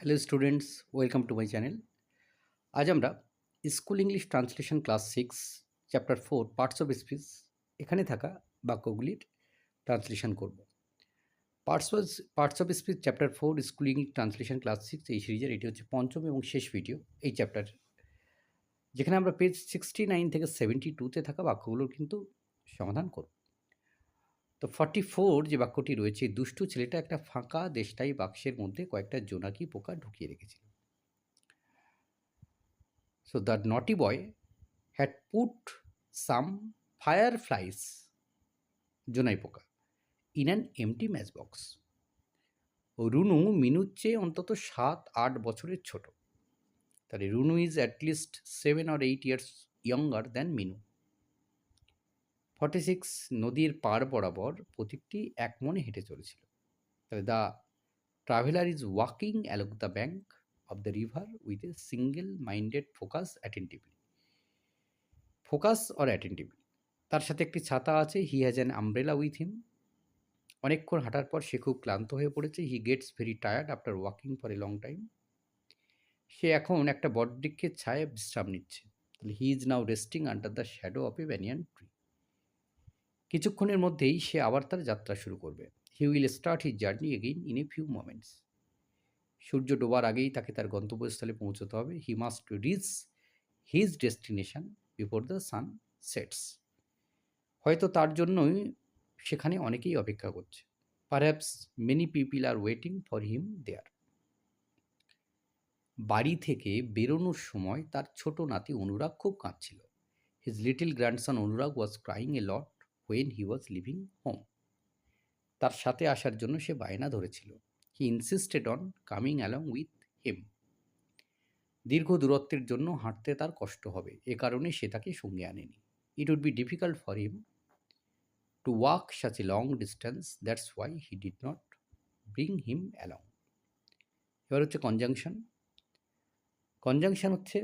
Hello students welcome to my channel আজ আমরা school English translation class six chapter four parts of speech এখানে থাকা বাক্যগুলির translation করব। Parts parts of speech chapter four school English translation class six এই সিরিজের এটি হচ্ছে পঞ্চম এবং শেষ ভিডিও এই চ্যাপ্টার যেখানে আমরা পেজ সিক্সটি নাইন থেকে সেভেন্টি টুতে থাকা বাক্যগুলোর কিন্তু সমাধান করব। তো ফর্টি ফোর যে বাক্যটি রয়েছে দুষ্টু ছেলেটা একটা ফাঁকা দেশটাই বাক্সের মধ্যে কয়েকটা জোনাকি পোকা ঢুকিয়ে রেখেছিল। So the naughty boy had put some fireflies জোনাই পোকা in an empty match box Runu মিনুর চেয়ে অন্তত সাত, আট বছরের ছোট। তাহলে Runu is at least seven or eight years younger than Minu. Forty six নদীর পার বরাবর প্রতীকটি এক মনে হেঁটে চলেছিল। তাহলে the traveller is walking along the bank of the river with a single minded focus attentively focus or attentively তার সাথে একটি ছাতা আছে he has an umbrella with him অনেকক্ষণ হাঁটার পর সে খুব ক্লান্ত হয়ে পড়েছে he gets very tired after walking for a long time সে এখন একটা বটবৃক্ষের ছায়া বিশ্রাম নিচ্ছে। তাহলে he is now resting under the shadow of a banyan tree কিছুক্ষণের মধ্যেই সে আবার তার যাত্রা শুরু করবে। He will start his journey again in a few moments সূর্য ডোবার আগেই তাকে তার গন্তব্যস্থলে পৌঁছতে হবে। He must reach his destination before the sun sets হয়তো তার জন্যই সেখানে অনেকেই অপেক্ষা করছে। Perhaps many people are waiting for him there বাড়ি থেকে বেরোনোর সময় তার ছোট নাতি অনুরাগ খুব কাঁদছিল। His little grandson Anurag was crying a lot when he was leaving home তার সাথে আসার জন্য সে বায়না ধরেছিল। He insisted on coming along with him দীর্ঘ দূরত্বের জন্য হাঁটতে তার কষ্ট হবে। এ কারণে সে তাকে সঙ্গে আনেনি। It would be difficult for him to walk such a long distance that's why he did not bring him along এবার হচ্ছে কনজাংশন কনজাংশন হচ্ছে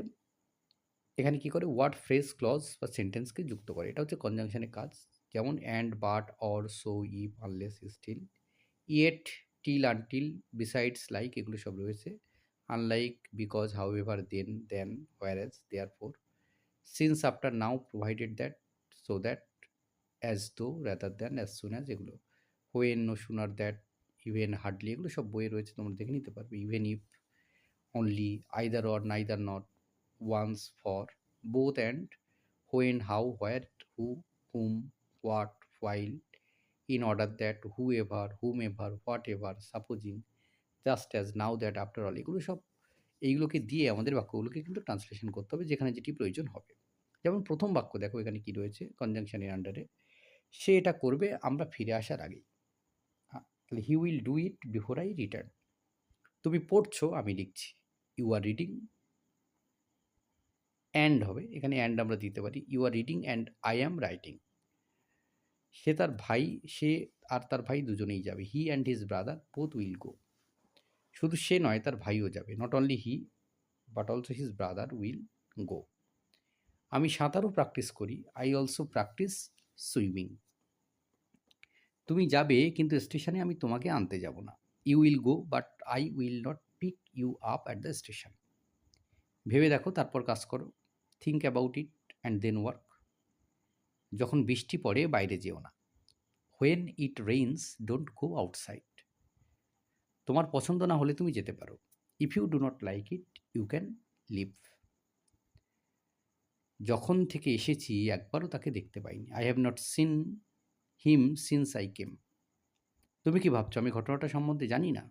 এখানে কি করে? ওয়ার্ড ফ্রেজ ক্লজ বা সেন্টেন্সকে যুক্ত করে। এটা হচ্ছে কনজাংশনের কাজ। যেমন and but or so if unless still yet till until besides like এগুলো সব রয়েছে। Unlike because however then then where as therefore since after now provided that so that as though rather than as soon as এগুলো। When no sooner that even hardly এগুলো সব বইয়ে রয়েছে, তোমরা দেখে নিতে পারবে। Even if only either or neither not once for both and when how where who whom what, while, in order that whoever, whomever, whatever, supposing, just as now that after all এগুলো সব এইগুলোকে দিয়ে আমাদের বাক্যগুলোকে কিন্তু translation করতে হবে যেখানে যেটি প্রয়োজন হবে। যেমন প্রথম বাক্য দেখো এখানে কি রয়েছে কনজাংশনের আন্ডারে সে এটা করবে আমরা ফিরে আসার আগেই। তাহলে he will do it before I return তুমি পড়ছো আমি লিখছি। ইউ আর রিডিং অ্যান্ড হবে এখানে অ্যান্ড আমরা দিতে পারি। You are reading and I am writing সে তার ভাই, সে আর তার ভাই দুজনেই যাবে। He and his brother both will go শুধু সে নয়, তার ভাইও যাবে। Not only he but also his brother will go আমি সাঁতারও প্র্যাকটিস করি। আই অলসো প্র্যাকটিস সুইমিং তুমি যাবে, কিন্তু স্টেশনে আমি তোমাকে আনতে যাব না। You will go but I will not pick you up at the station ভেবে দেখো, তারপর কাজ করো। Think about it and then work যখন বৃষ্টি পড়ে বাইরে যেও না। When it rains don't go outside তোমার পছন্দ না হলে তুমি যেতে পারো। If you do not like it you can leave যখন থেকে এসেছি, একবারও তাকে দেখতে পাইনি। I have not seen him since I came তুমি কি ভাবছ, আমি ঘটনাটা সম্বন্ধে জানি না?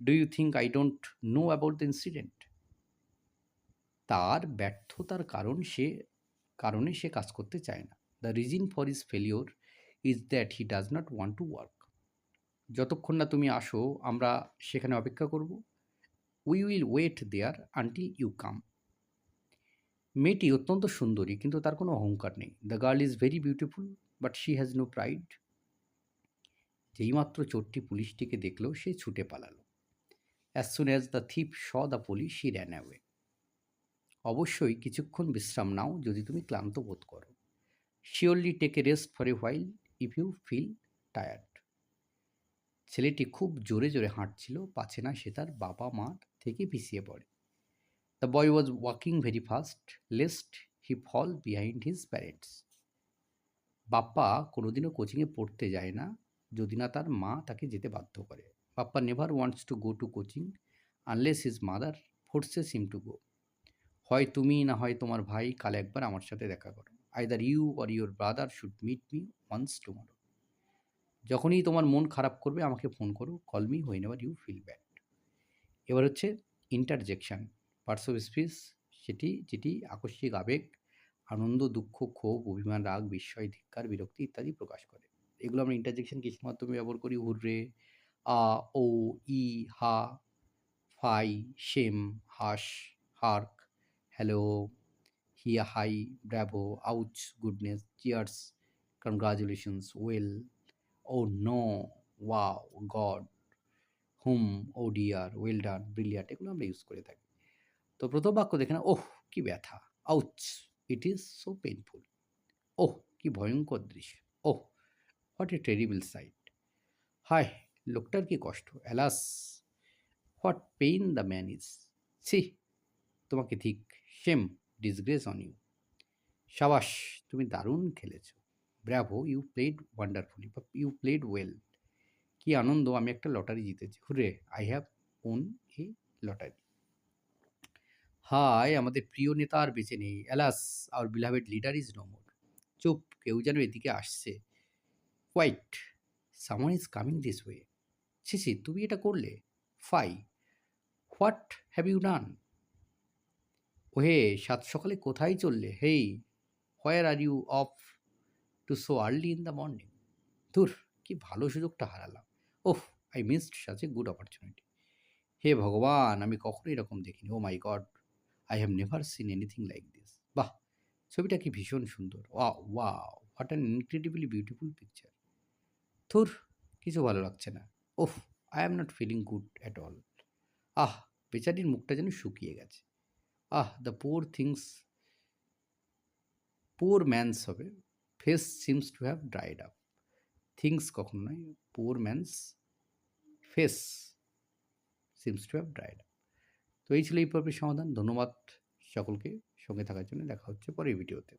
Do you think I don't know about the incident তার ব্যর্থতার কারণ সে, কারণে সে কাজ করতে চায় না। The reason for his failure is that he does not want to work যতক্ষণ না তুমি আসো, আমরা সেখানে অপেক্ষা করব। We will wait there until you come মেয়েটি অত্যন্ত সুন্দরী, কিন্তু তার কোনো অহংকার নেই। The girl is very beautiful but she has no pride যেইমাত্র চোরটি পুলিশটিকে দেখল, সে ছুটে পালালো। As soon as the thief saw the police she ran away অবশ্যই কিছুক্ষণ বিশ্রাম নাও যদি তুমি ক্লান্ত বোধ করো। Surely take a rest for a while if you feel tired ছেলেটি খুব জোরে জোরে হাঁটছিল, পাছে না সে তার বাবা মা থেকে পিছিয়ে পড়ে। The boy was walking very fast lest he fall behind his parents Bappa কোনোদিনও কোচিংয়ে পড়তে যায় না, যদি না তার মা তাকে যেতে বাধ্য করে। Bappa never wants to go to coaching unless his mother forces him to go হয় তুমি না হয় তোমার ভাই কাল একবার আমার সাথে দেখা করো। Either you or your brother should meet me once tomorrow যখনই তোমার মন খারাপ করবে, আমাকে ফোন করো call me whenever you feel bad এবার হচ্ছে ইন্টারজেকশান পার্টস অফ স্পিচ সেটি, যেটি আকস্মিক আবেগ, আনন্দ, দুঃখ, ক্ষোভ, অভিমান, রাগ, বিস্ময়, ধিক্কার, বিরক্তি ইত্যাদি প্রকাশ করে। এগুলো আমরা ইন্টারজেকশন কিসের মাধ্যমে ব্যবহার করি। Hurray, ah oh eh, ha, fie shame hush, hark, hello hiya hi bravo ouch goodness cheers congratulations well oh no wow God hmm oh dear well done brilliant এগুলো আমরা ইউজ করে থাকি। তো প্রথম বাক্য দেখে না ওহ, কি ব্যথা ouch it is so painful ওহ, কি ভয়ঙ্কর দৃশ্য, oh what a terrible sight হায়, লোকটার কি কষ্ট alas what pain the man is see তোমাকে ঠিক সেম ডিসগ্রেস অন ইউ সাবাস, তুমি দারুণ খেলেছো। ব্র্যাভো ইউ প্লেড ওয়ান্ডারফুলি বা ইউ প্লেড ওয়েল কি আনন্দ, আমি একটা লটারি জিতেছি। Hurray I have won a lottery high আমাদের প্রিয় নেতা আর বেঁচে নেই। Alas our beloved leader is no চুপ, কেউ যেন এদিকে আসছে। White someone is coming this way ছি তুমি এটা করলে? Fie what have you done ওহে, সাত সকালে কোথায় চললে? Hey, where are you off to so early in the morning? ধুর, কি ভালো সুযোগটা হারালাম। ওহ I missed such a good opportunity. হে ভগবান, আমি কখনো এরকম দেখিনি। ও my God, I have never seen anything like this. বাহ, ছবিটা কি ভীষণ সুন্দর। ওয়া ওয়া what an incredibly beautiful picture. থুর কিছু ভালো লাগছে না। ওফ, I am not feeling good at all. আহ, বেচারির মুখটা যেন শুকিয়ে গেছে। আহ the poor things poor man's হবে। Face seems to have dried up things কখনো নয় poor man's face seems to have dried up তো এই ছিল এই পর্বের সমাধান। ধন্যবাদ সকলকে। সঙ্গে থাকার জন্য দেখা হচ্ছে পরের ভিডিওতে